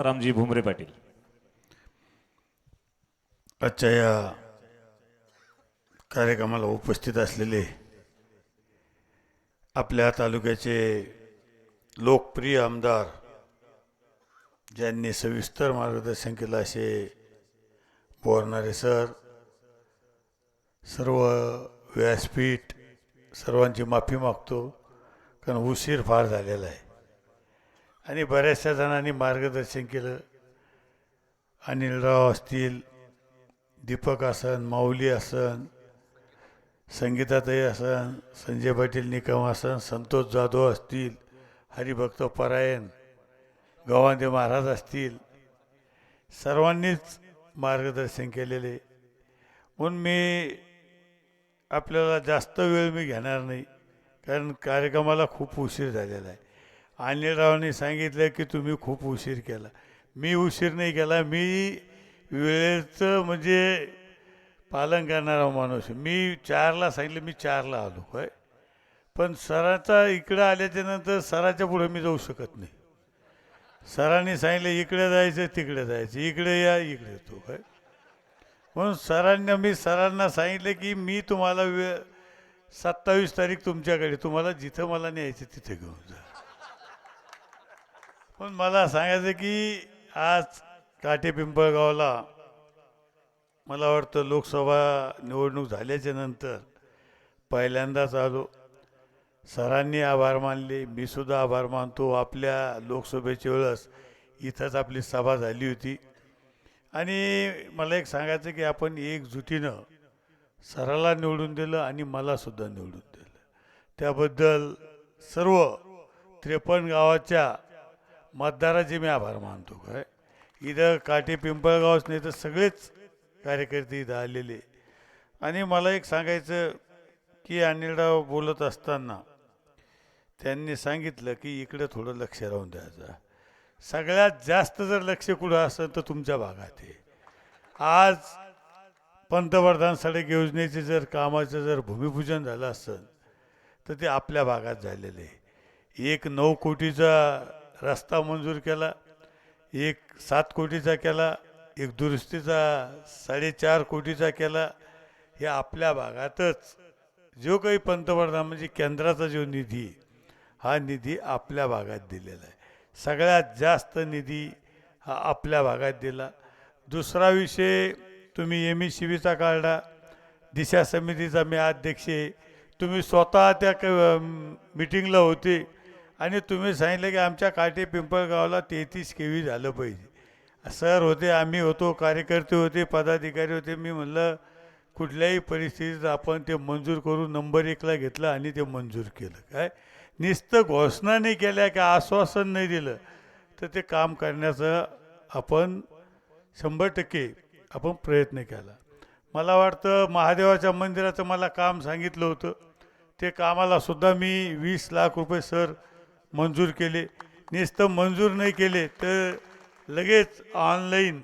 रामजी भुमरे पाटील. आजच्या या कार्यक्रमाला उपस्थित असलेले आपल्या तालुक्याचे लोकप्रिय आमदार ज्यांनी सविस्तर मार्गदर्शन केलं असे बोरणारे सर सर्व व्यासपीठ सर्वांची माफी मागतो कारण उशीर फार झालेला आहे. आणि बऱ्याचशा जणांनी मार्गदर्शन केलं. अनिलराव असतील दीपक आसन माऊली आसन संगीताताई आसन संजय पाटील निकम आसन संतोष जाधव असतील हरिभक्त परायण गवांदे महाराज असतील सर्वांनीच मार्गदर्शन केलेले. म्हणून मी आपल्याला जास्त वेळ मी घेणार नाही कारण कार्यक्रमाला खूप उशीर झालेला आहे. अनिलरावांनी सांगितलं की तुम्ही खूप उशीर केला. मी उशीर नाही केला मी वेळेचं म्हणजे पालन करणारा माणूस मी चारला सांगितलं मी चारला आलो काय पण सराचा इकडं आल्याच्यानंतर सराच्या पुढे मी जाऊ शकत नाही. सरांनी सांगितलं इकडे जायचं तिकडे जायचं इकडे या इकडे येतो काय म्हणून सरांना मी सरांना सांगितलं की मी तुम्हाला वेळ सत्तावीस तारीख तुमच्याकडे तुम्हाला जिथं मला न्यायचं तिथे घेऊन जा. पण मला सांगायचं की आज काटे पिंपळगावला मला वाटतं लोकसभा निवडणूक झाल्याच्यानंतर पहिल्यांदाच आलो. सरांनी आभार मानले मी सुद्धा आभार मानतो. आपल्या लोकसभेच्या वेळेस इथंच आपली सभा झाली होती. आणि मला एक सांगायचं की आपण एकजुटीनं सराला निवडून दिलं आणि मलासुद्धा निवडून दिलं. त्याबद्दल सर्व त्रेपन्न गावाच्या मतदाराचे मी आभार मानतो काय इथं काटे पिंपळगावच नाही तर सगळेच कार्यकर्ते इथं आलेले आणि मला एक सांगायचं की अनिलराव बोलत असताना त्यांनी सांगितलं की इकडं थोडं लक्ष राहून द्यायचं सगळ्यात जास्त जर लक्ष कुठं असेल तर तुमच्या भागात आहे आज पंतप्रधान सडक योजनेचे जर कामाचं जर भूमिपूजन झालं असेल तर ते आपल्या भागात झालेलं आहे. एक नऊ कोटीचा रस्ता मंजूर केला एक सात कोटीचा केला एक दुरुस्तीचा साडेचार कोटीचा केला. हे आपल्या भागातच जो काही पंतप्रधान म्हणजे केंद्राचा जो निधी हा निधी आपल्या भागात दिलेला आहे. सगळ्यात जास्त निधी हा आपल्या भागात दिला. दुसरा विषय तुम्ही एम ई सी बीचा काढला दिशा समितीचा मी अध्यक्ष आहे. तुम्ही स्वतः त्या क मिटिंगला होते. आणि तुम्ही सांगितलं की आमच्या काटे पिंपळगावला तेहतीस केवी झालं पाहिजे. सर होते आम्ही होतो कार्यकर्ते होते पदाधिकारी होते. मी म्हणलं कुठल्याही परिस्थितीत आपण ते मंजूर करून नंबर एकला घेतलं आणि ते मंजूर केलं. काय? नुसतं घोषणा नाही केल्या की आश्वासन नाही दिलं. तर ते काम करण्याचं आपण शंभर टक्के आपण प्रयत्न केला. मला वाटतं महादेवाच्या मंदिराचं मला काम सांगितलं होतं. ते कामाला सुद्धा मी वीस लाख रुपये सर मंजूर केले. नुसतं मंजूर नाही केले तर लगेच ऑनलाईन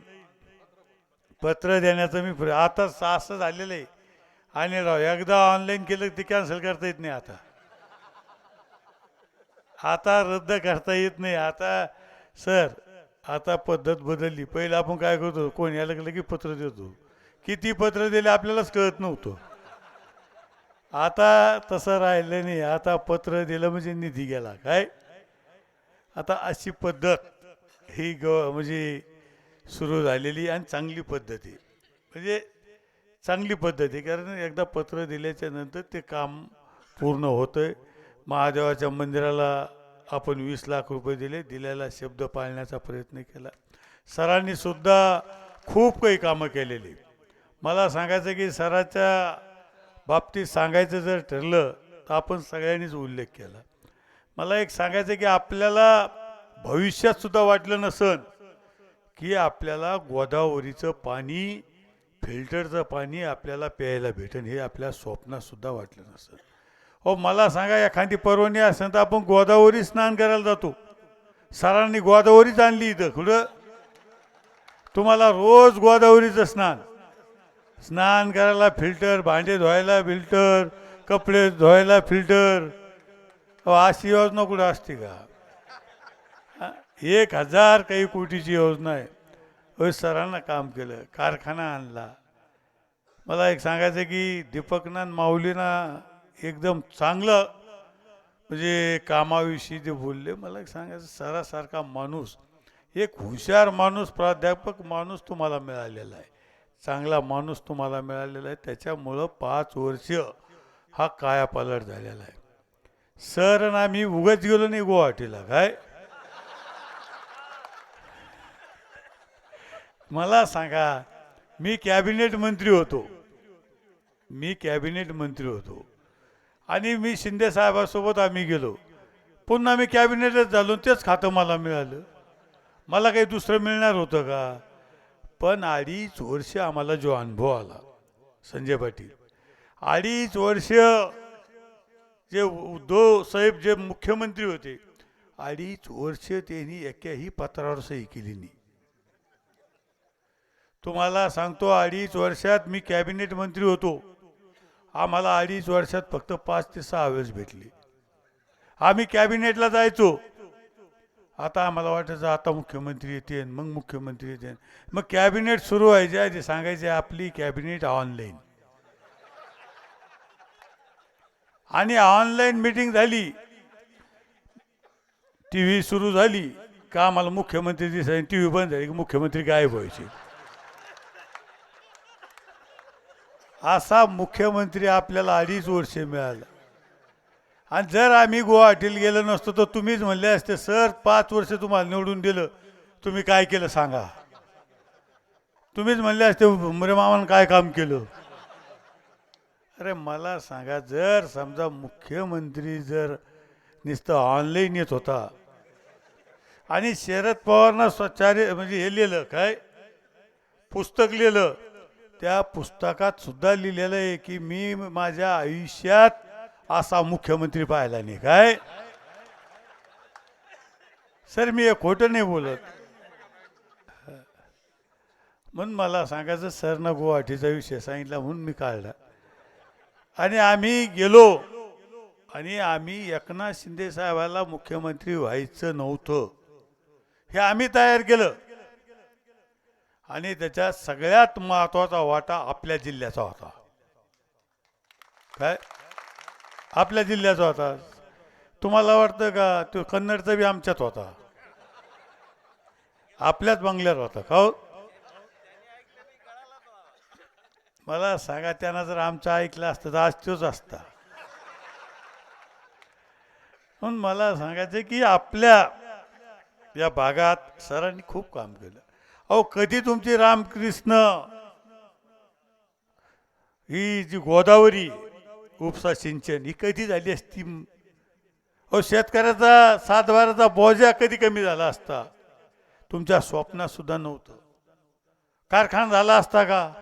पत्र देण्याचं मी प्र आता असं झालेलं आहे. आणि राव एकदा ऑनलाईन केलं ते कॅन्सल करता येत नाही आता. आता रद्द करता येत नाही. आता सर आता पद्धत बदलली. पहिलं आपण काय करतो कोण याला गेलं की पत्र देतो. किती पत्र दिले आपल्यालाच कळत नव्हतं. आता तसं राहिलं नाही. आता पत्र दिलं म्हणजे निधी गेला काय? आता अशी पद्धत ही ग म्हणजे सुरू झालेली आणि चांगली पद्धत. आहे म्हणजे चांगली पद्धत. आहे कारण एकदा पत्र दिल्याच्या नंतर ते काम पूर्ण होतं आहे महादेवाच्या मंदिराला आपण वीस लाख रुपये दिले. दिलेला शब्द पाळण्याचा प्रयत्न केला. सरांनीसुद्धा खूप काही कामं केलेली. मला सांगायचं की सराच्या बाबतीत सांगायचं जर ठरलं तर आपण सगळ्यांनीच उल्लेख केला. मला एक सांगायचं की आपल्याला भविष्यात सुद्धा वाटलं नसन की आपल्याला गोदावरीचं पाणी फिल्टरचं पाणी आपल्याला प्यायला भेटेल हे आपल्या स्वप्नातसुद्धा वाटलं नसेल हो मला सांगा एखादी परवानगी असेल तर आपण गोदावरी स्नान करायला जातो. सरांनी गोदावरीच आणली इथं कुठं तुम्हाला रोज गोदावरीचं स्नान. स्नान करायला फिल्टर भांडे धुवायला फिल्टर कपडे धुवायला फिल्टर. अहो, अशी योजना कुठं असते का? एक हजार काही कोटीची योजना आहे. अहो, सरांना काम केलं कारखाना आणला. मला एक सांगायचं की दीपकनान माऊलीना एकदम चांगलं म्हणजे कामाविषयी ते बोलले मला एक सांगायचं सरासारखा माणूस एक हुशार माणूस प्राध्यापक माणूस तुम्हाला मिळालेला आहे. चांगला माणूस तुम्हाला मिळालेला आहे. त्याच्यामुळं पाच वर्ष हा कायापालट झालेला आहे. सर ना आम्ही उगाच गेलो नाही गुवाहाटीला काय? मला सांगा मी कॅबिनेट मंत्री होतो. मी कॅबिनेट मंत्री होतो. आणि मी शिंदे साहेबासोबत आम्ही गेलो. पुन्हा मी कॅबिनेटच झालो तेच खातं मला मिळालं. मला काही दुसरं मिळणार होतं का? पण अडीच वर्ष आम्हाला जो अनुभव आला संजय पाटील. अडीच वर्ष जे उद्धव साहेब जे मुख्यमंत्री होते अडीच वर्ष त्यांनी एकाही पत्रावर सही केली नाही. तुम्हाला सांगतो अडीच वर्षात मी कॅबिनेट मंत्री होतो. आम्हाला अडीच वर्षात फक्त पाच ते सहा वेळेस भेटली. आम्ही कॅबिनेटला जायचो. आता आम्हाला वाटायचं आता मुख्यमंत्री येते मग मुख्यमंत्री येते मग कॅबिनेट सुरू व्हायचे आधी सांगायचे आपली कॅबिनेट ऑनलाईन. आणि ऑनलाईन मीटिंग झाली टी व्ही सुरू झाली का आम्हाला मुख्यमंत्री दिसायचे टी व्ही बंद झाली की मुख्यमंत्री गायब व्हायचे. असा मुख्यमंत्री आपल्याला अडीच वर्षे मिळाला. आणि जर आम्ही गुवाहाटीला गेलो नसतो तर तुम्हीच म्हणले असते सर पाच वर्ष तुम्हाला निवडून दिलं तुम्ही काय केलं सांगा. तुम्हीच म्हणले असते उमरे मामानं काय काम केलं? अरे मला सांगा जर समजा मुख्यमंत्री जर नुसतं ऑनलाईन येत होता आणि शरद पवारना स्वच्छार्य म्हणजे हे लिहिलं काय? पुस्तक लिहिलं. त्या पुस्तकात सुद्धा लिहिलेलं आहे की मी माझ्या आयुष्यात असा मुख्यमंत्री पाहायला नाही काय? सर मी हे खोटं नाही बोलत. म्हणून मला सांगायचं सरनं गुवाहाटीचा विषय सांगितला म्हणून मी काढला. आणि आम्ही गेलो. आणि आम्ही एकनाथ शिंदे साहेबाला मुख्यमंत्री व्हायचं नव्हतं. हे आम्ही तयार केलं. आणि त्याच्यात सगळ्यात महत्त्वाचा वाटा आपल्या जिल्ह्याचा होता. काय? आपल्या जिल्ह्याचा होता. तुम्हाला वाटतं का तो कन्नडचा बी आमच्यात होता? आपल्याच बंगल्यात होता का हो? मला सांगा त्यांना जर आमचं ऐकलं असतं तर आज तोच असता. म्हणून मला सांगायचं की आपल्या या भागात सरांनी खूप काम केलं. अहो कधी तुमची रामकृष्ण ही जी गोदावरी उपसा सिंचन ही कधी झाली असती? अहो शेतकऱ्याचा सातबाराचा बोजा कधी कमी झाला असता? तुमच्या स्वप्नातसुद्धा नव्हतं. कारखाना झाला असता का?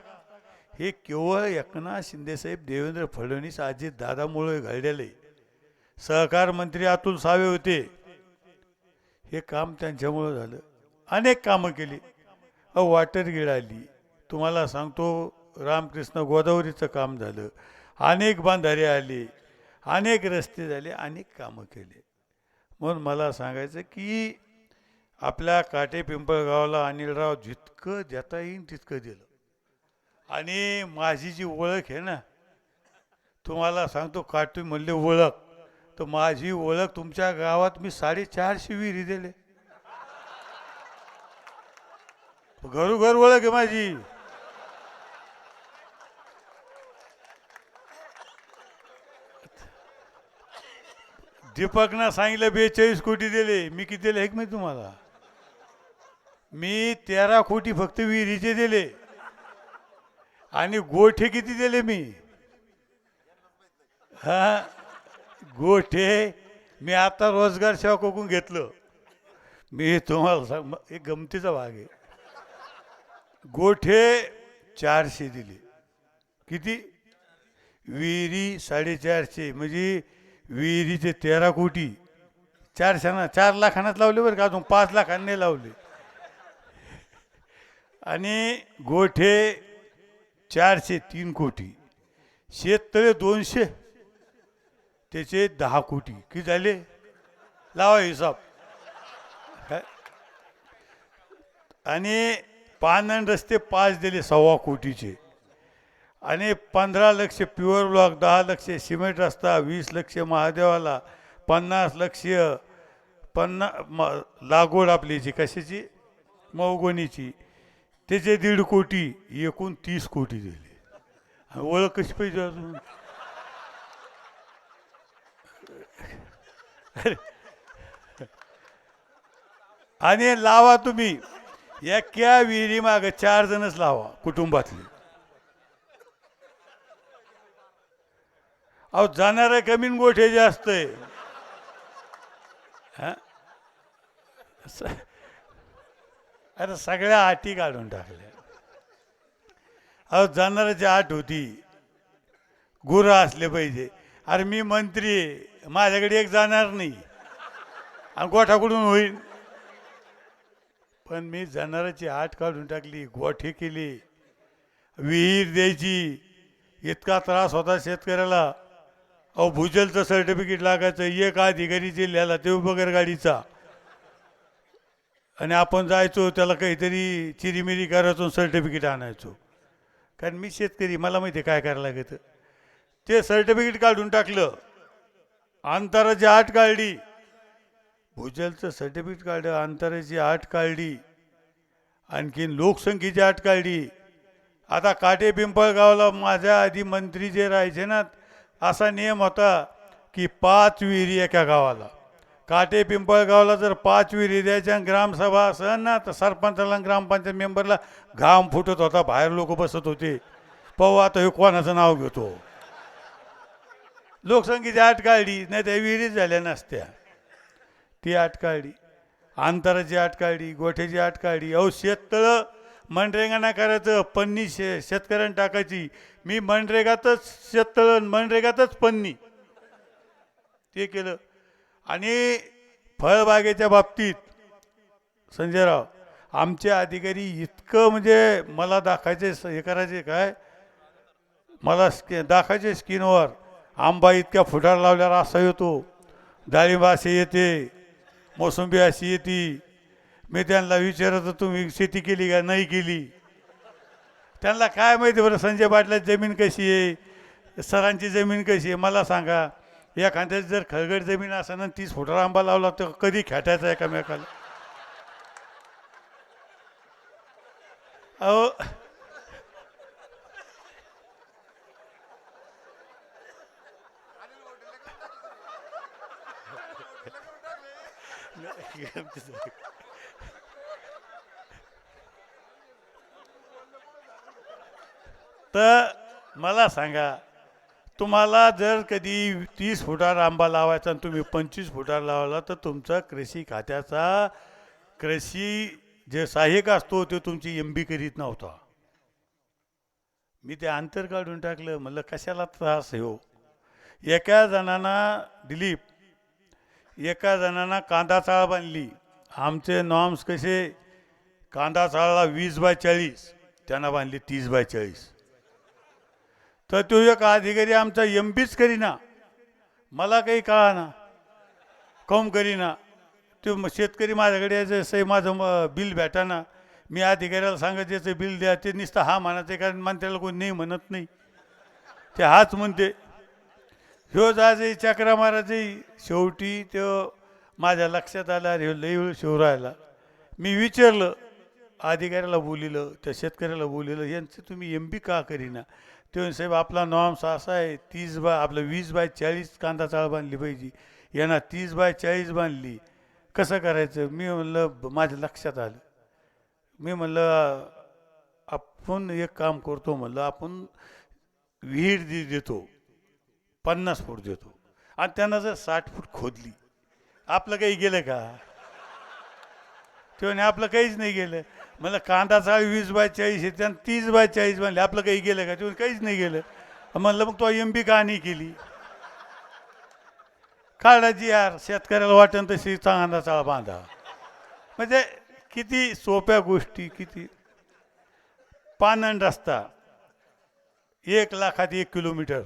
हे केवळ एकनाथ शिंदेसाहेब देवेंद्र फडणवीस अजित दादामुळे घडलेले. सहकार मंत्री अतुल सावे होते. हे काम त्यांच्यामुळं झालं. अनेक कामं केली. अहो वॉटर गेड आली. तुम्हाला सांगतो रामकृष्ण गोदावरीचं काम झालं. अनेक बांधारे आली अनेक रस्ते झाले अनेक कामं केले. म्हणून मला सांगायचं की आपल्या काटे पिंपळगावला अनिलराव जितकं देता येईल तितकं दिलं. आणि माझी जी ओळख आहे ना तुम्हाला सांगतो काटे म्हणले ओळख. तर माझी ओळख तुमच्या गावात मी साडेचारशे विहिरी दिले. घरोघर ओळख आहे माझी. दीपकनं सांगितलं बेचाळीस कोटी दिले. मी किती दिले एक माहिती तुम्हाला? मी तेरा कोटी फक्त विहिरीचे दिले. आणि गोठे किती दिले मी? हा? गोठे मी आता रोजगार सेवा कोकून घेतलं. मी तुम्हाला सांग एक गमतीचा भाग आहे. गोठे चारशे दिले. किती? विहिरी साडेचारशे. म्हणजे विहिरीचे तेरा कोटी. चार शाना चार लाखांनाच लावले बरं का अजून पाच लाखांनी लावले. आणि गोठे चारशे तीन कोटी. शेततळे दोनशे त्याचे दहा कोटी. किती झाले? लावा हिसाब. आणि पानन रस्ते पाच दिले सव्वा कोटीचे. आणि पंधरा लक्ष प्युअर ब्लॉक दहा लक्ष सिमेंट रस्ता वीस लक्ष महादेवाला पन्नास लक्ष पन्ना म लागवड आपली जी कशाची? मौगणीची त्याचे दीड कोटी एकूण तीस कोटी दिले. आणि ओळख कशी पाहिजे अजून? आणि लावा तुम्ही. या विहिरी माग चार जणच लावा कुटुंबातले. अहो जाणाऱ्या कमी गोठे जास्त आहे अरे सगळ्या आटी काढून टाकल्या. अहो जाणाऱ्याची आट होती. गुरं असले पाहिजे. अरे मी मंत्री आहे. माझ्याकडे एक जाणार नाही. आणि गोठा कुठून होईल. पण मी जाणाराची आठ काढून टाकली गोठे केली. विहीर द्यायची. इतका त्रास होता शेतकऱ्याला. अहो भूजलचं सर्टिफिकेट लागायचं. एक अधिकारी जिल्ह्याला ते बगर गाडीचा. आणि आपण जायचो त्याला काहीतरी चिरीमिरी करायचो सर्टिफिकेट आणायचो. कारण मी शेतकरी मला माहिती आहे काय करायला लागतं. ते सर्टिफिकेट काढून टाकलं. अंतराची आठ काढली. भूजलचं सर्टिफिकेट काढलं अंतराची आठ काढली. आणखीन लोकसंख्येची आठ काढली. आता काटे पिंपळगावला माझ्या आधी मंत्री जे राहायचे ना असा नियम होता की पाच विहिरी एका गावाला. काटे पिंपळगावला जर पाच विहिरी द्यायच्या ग्रामसभा असं ना तर सरपंचाला ग्रामपंचायत मेंबरला घाम फुटत होता बाहेर लोक बसत होते. पाहू आता हे कोणाचं नाव घेतो? लोकसंख्येची आठ काढली नाही त्या विहिरीच झाल्या नसत्या. ती आठ काढली अंतराची आठ काढली गोठ्याची आठ काढली अहो शेततळं मनरेगा नाही करायचं पन्नी शे शेतकऱ्यांना टाकायची. मी मनरेगातच शेततळण मनरेगातच पन्नी. ते केलं. आणि फळबागेच्या बाबतीत संजयराव आमचे अधिकारी इतकं म्हणजे मला दाखायचे स- हे करायचे काय? मला स्कि दाखायचे स्किनवर. आंबा इतक्या फुटार लावल्यावर असा येतो. डाळिंबा असे येते. मोसंबी अशी येते. मी त्यांना विचारत तुम्ही शेती केली का? नाही केली. त्यांना काय माहिती बरं संजय पाटलाची जमीन कशी आहे? सरांची जमीन कशी आहे? मला सांगा. एखाद्याची जर खळगड जमीन असेल ना तीस फुटार आंबा लावला तर कधी खेटायचा एकामेकाला? अहो. तर मला सांगा तुम्हाला जर कधी तीस फुटार आंबा लावायचा आणि तुम्ही पंचवीस फुटार लावला तर तुमचा कृषी खात्याचा कृषी जे सहाय्यक असतो तो तुमची एम बी करीत नव्हता. मी ते अंतर काढून टाकलं म्हणलं कशाला त्रास आहे हो? एका जणांना दिलीप एका जणांना कांदा चाळ बांधली आमचे नॉर्म्स कसे? कांदा चाळला वीस बाय चाळीस त्यांना बांधली तीस बाय चाळीस. तर तो एक अधिकारी आमचा एम बीच करीना. मला काही कळाना. कम करीना. तो शेतकरी माझ्याकडे यायचं सही माझं बिल भेटाना. मी अधिकाऱ्याला सांगत बिल द्या. ते नुसतं हा म्हणायचं कारण मंत्र्याला कोणी नाही म्हणत नाही. ते हाच म्हणते. ह्यो जायचं चक्रा मारायचे शेवटी तो माझ्या लक्षात आला अरे ह्यो लई वेळ शिव राहिला. मी विचारलं अधिकाऱ्याला बोलिलं त्या शेतकऱ्याला बोलिलं यांचं तुम्ही एम बी का करीना? ते साहेब आपला नॉर्म्स असा आहे तीस बाय आपलं वीस बाय चाळीस कांदा चाळ बांधली पाहिजे. यांना तीस बाय चाळीस बांधली कसं करायचं? मी म्हणलं माझ्या लक्षात आलं. मी म्हणलं आपण एक काम करतो म्हणलं आपण विहीर दे देतो पन्नास फूट देतो. आणि त्यांना जर साठ फूट खोदली आपलं काही गेलं का? तेव्हा आपलं काहीच नाही गेलं. म्हणलं कांदाचा वीस बाय चाळीस आहे त्यानं तीस बाय चाळीस म्हणले आपलं काही गेलं का? ते काहीच नाही गेलं. म्हणलं मग तो एम बी का नाही केली काढायची यार शेतकऱ्याला वाटेल तशी कांदा चाळा बांधा. म्हणजे किती सोप्या गोष्टी किती. पानन रस्ता एक लाखात एक किलोमीटर.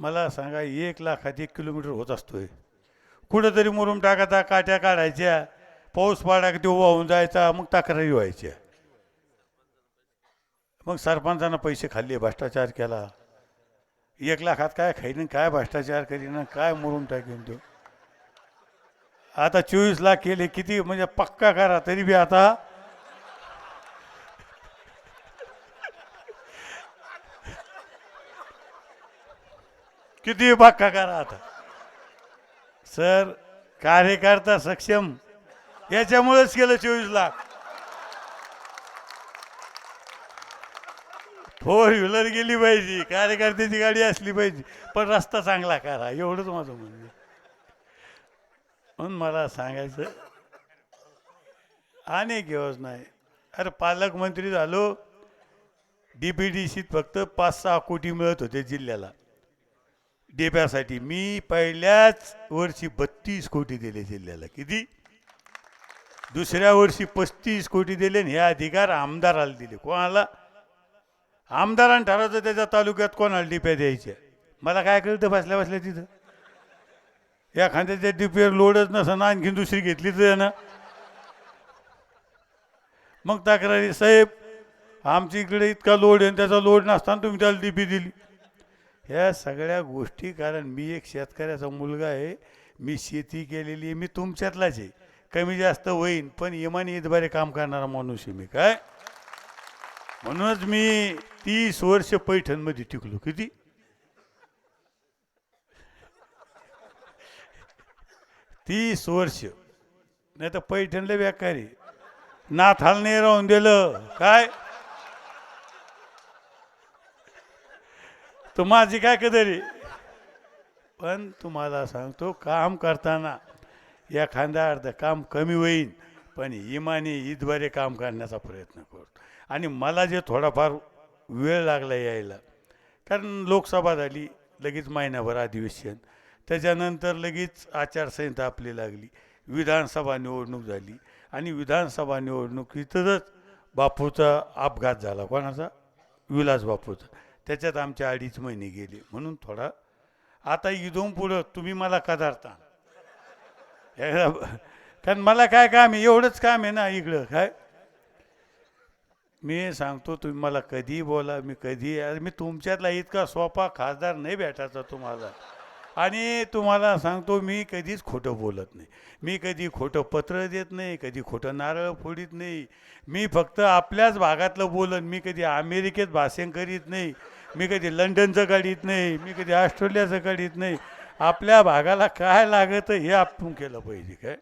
मला सांगा एक लाखात एक किलोमीटर होत असतोय. कुठंतरी मुरुम टाकायचा काट्या काढायच्या. पाऊस पाडा की उभा वाहून जायचा मग तक्रारी व्हायच्या. मग सरपंचानं पैसे खाल्ले भ्रष्टाचार केला. एक लाखात काय खाईन काय भ्रष्टाचार करीन काय मरून टाकीन तो. आता चोवीस लाख केले किती म्हणजे पक्का करा तरी बी आता किती पक्का करा आता. सर कार्यकर्ता सक्षम याच्यामुळेच केलं चोवीस लाख. फोर व्हीलर गेली पाहिजे कार्यकर्त्याची गाडी असली पाहिजे पण रस्ता चांगला करा एवढंच माझं म्हणणं म्हणून मला सांगायचं अनेक योजना आहे. अरे पालकमंत्री झालो डी पी डी सीत फक्त पाच सहा कोटी मिळत होते जिल्ह्याला. डेप्यासाठी मी पहिल्याच वर्षी बत्तीस कोटी दिले जिल्ह्याला. किती? दुसऱ्या वर्षी पस्तीस कोटी दिले आणि हे अधिकार आमदाराला दिले. कोणाला? आमदारानं ठरवतं त्याच्या तालुक्यात कोणाला डिप्या द्यायच्या मला काय कळतं बसल्या बसल्या तिथं? एखाद्याच्या डिपीवर लोडच नसन आणखीन दुसरी घेतली तर ना मग तक्रारी साहेब आमच्या इकडे इतका लोड आहे आणि त्याचा लोड नसताना तुम्ही त्याला डिपी दिली. ह्या सगळ्या गोष्टी कारण मी एक शेतकऱ्याचा मुलगा आहे मी शेती केलेली आहे मी तुमच्यातलाच आहे. कमी जास्त होईन पण इमानी इतबारे काम करणारा माणूस आहे मी काय? म्हणूनच मी तीस वर्ष पैठणमध्ये टिकलो. किती? तीस वर्ष. नाही तर पैठणले व्याकारी नाथाल नाही राहून दिलं. काय? तर माझी काय कदरी पण तुम्हाला सांगतो काम करताना एखादा अर्ध काम कमी होईन पण इमाने ईदद्वारे काम करण्याचा प्रयत्न करतो. आणि मला जे थोडाफार वेळ लागला यायला कारण लोकसभा झाली लगेच महिनाभर अधिवेशन त्याच्यानंतर लगेच आचारसंहिता आपली लागली विधानसभा निवडणूक झाली आणि विधानसभा निवडणुकीतच बापूचा अपघात झाला कोणाचा? विलास बापूचा. त्याच्यात आमचे अडीच महिने गेले म्हणून थोडा आता इथून पुढं तुम्ही मला कदारता कारण मला काय काम आहे? एवढंच काम आहे ना इकडं काय? मी सांगतो तुम्ही मला कधी बोला मी कधी अरे मी तुमच्यातला इतका सोपा खासदार नाही भेटायचा तुम्हाला. आणि तुम्हाला सांगतो मी कधीच खोटं बोलत नाही. मी कधी खोटं पत्र देत नाही कधी खोटं नारळ फोडीत नाही. मी फक्त आपल्याच भागातलं बोलन. मी कधी अमेरिकेत भाषण करीत नाही. मी कधी लंडनचं काढीत नाही. मी कधी ऑस्ट्रेलियाचं काढीत नाही. आपल्या भागाला काय लागत हे आपण केलं पाहिजे काय?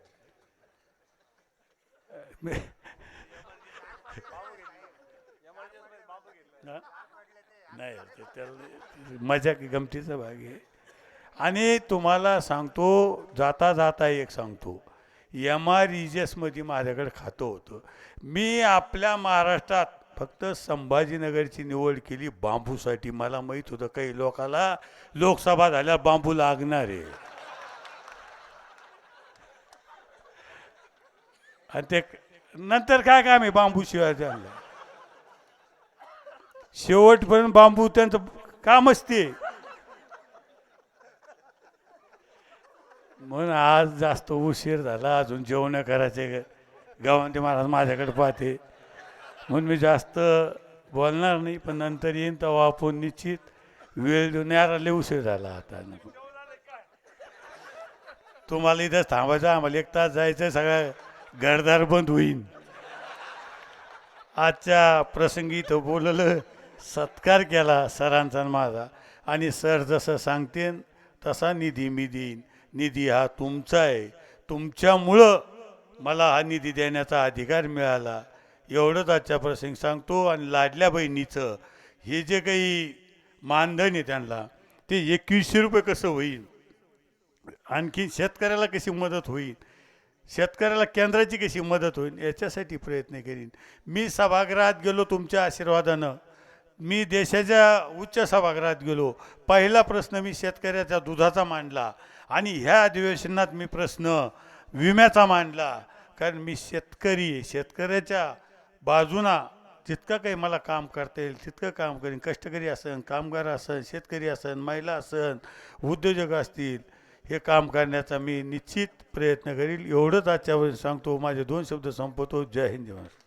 नाही त्याला मजा गमतीचा भाग आहे. आणि तुम्हाला सांगतो जाता जाता एक सांगतो एम आर इजेसमध्ये माझ्याकडे खातं होतं. मी आपल्या महाराष्ट्रात फक्त संभाजीनगरची निवड केली बांबूसाठी. मला माहीत होतं काही लोकाला लोकसभा झाल्या बांबू लागणार आहे. आणि ते नंतर काय काम आहे बांबू शिवाय त्यांना? शेवटपर्यंत बांबू त्यांचं कामच ते. म्हणून आज जास्त उशीर झाला अजून जेवण करायचे गावांते महाराज माझ्याकडे पाहते. म्हणून मी जास्त बोलणार नाही पण नंतर येईन तेव्हा आपण निश्चित वेळ देऊन यायला उशीर झाला आता. तुम्हाला इथं थांबायचं आम्हाला एक तास जायचं सगळं घरदार बंद होईन. आजच्या प्रसंगी इथं बोललं सत्कार केला सरांचा आणि माझा. आणि सर जसं सांगतेन तसा निधी मी देईन. निधी हा तुमचा आहे. तुमच्यामुळं मला हा निधी देण्याचा अधिकार मिळाला. एवढंच आजच्या प्रसंग सांगतो. आणि लाडल्या बहिणीचं हे जे काही मानधन आहे त्यांना ते एकवीसशे रुपये कसं होईल? आणखी शेतकऱ्याला कशी मदत होईल? शेतकऱ्याला केंद्राची कशी मदत होईल? याच्यासाठी प्रयत्न करीन. मी सभागृहात गेलो तुमच्या आशीर्वादानं. मी देशाच्या उच्च सभागृहात गेलो. पहिला प्रश्न मी शेतकऱ्याच्या दुधाचा मांडला. आणि ह्या अधिवेशनात मी प्रश्न विम्याचा मांडला. कारण मी शेतकरी शेतकऱ्याच्या बाजूना जितकं काही मला काम करता येईल तितकं काम करीन. कष्टकरी असन कामगार असन शेतकरी असन महिला असन उद्योजक असतील हे काम करण्याचा मी निश्चित प्रयत्न करील. एवढंच आजच्या वेळेस सांगतो. माझे दोन शब्द संपवतो. जय हिंद जय महाराष्ट्र.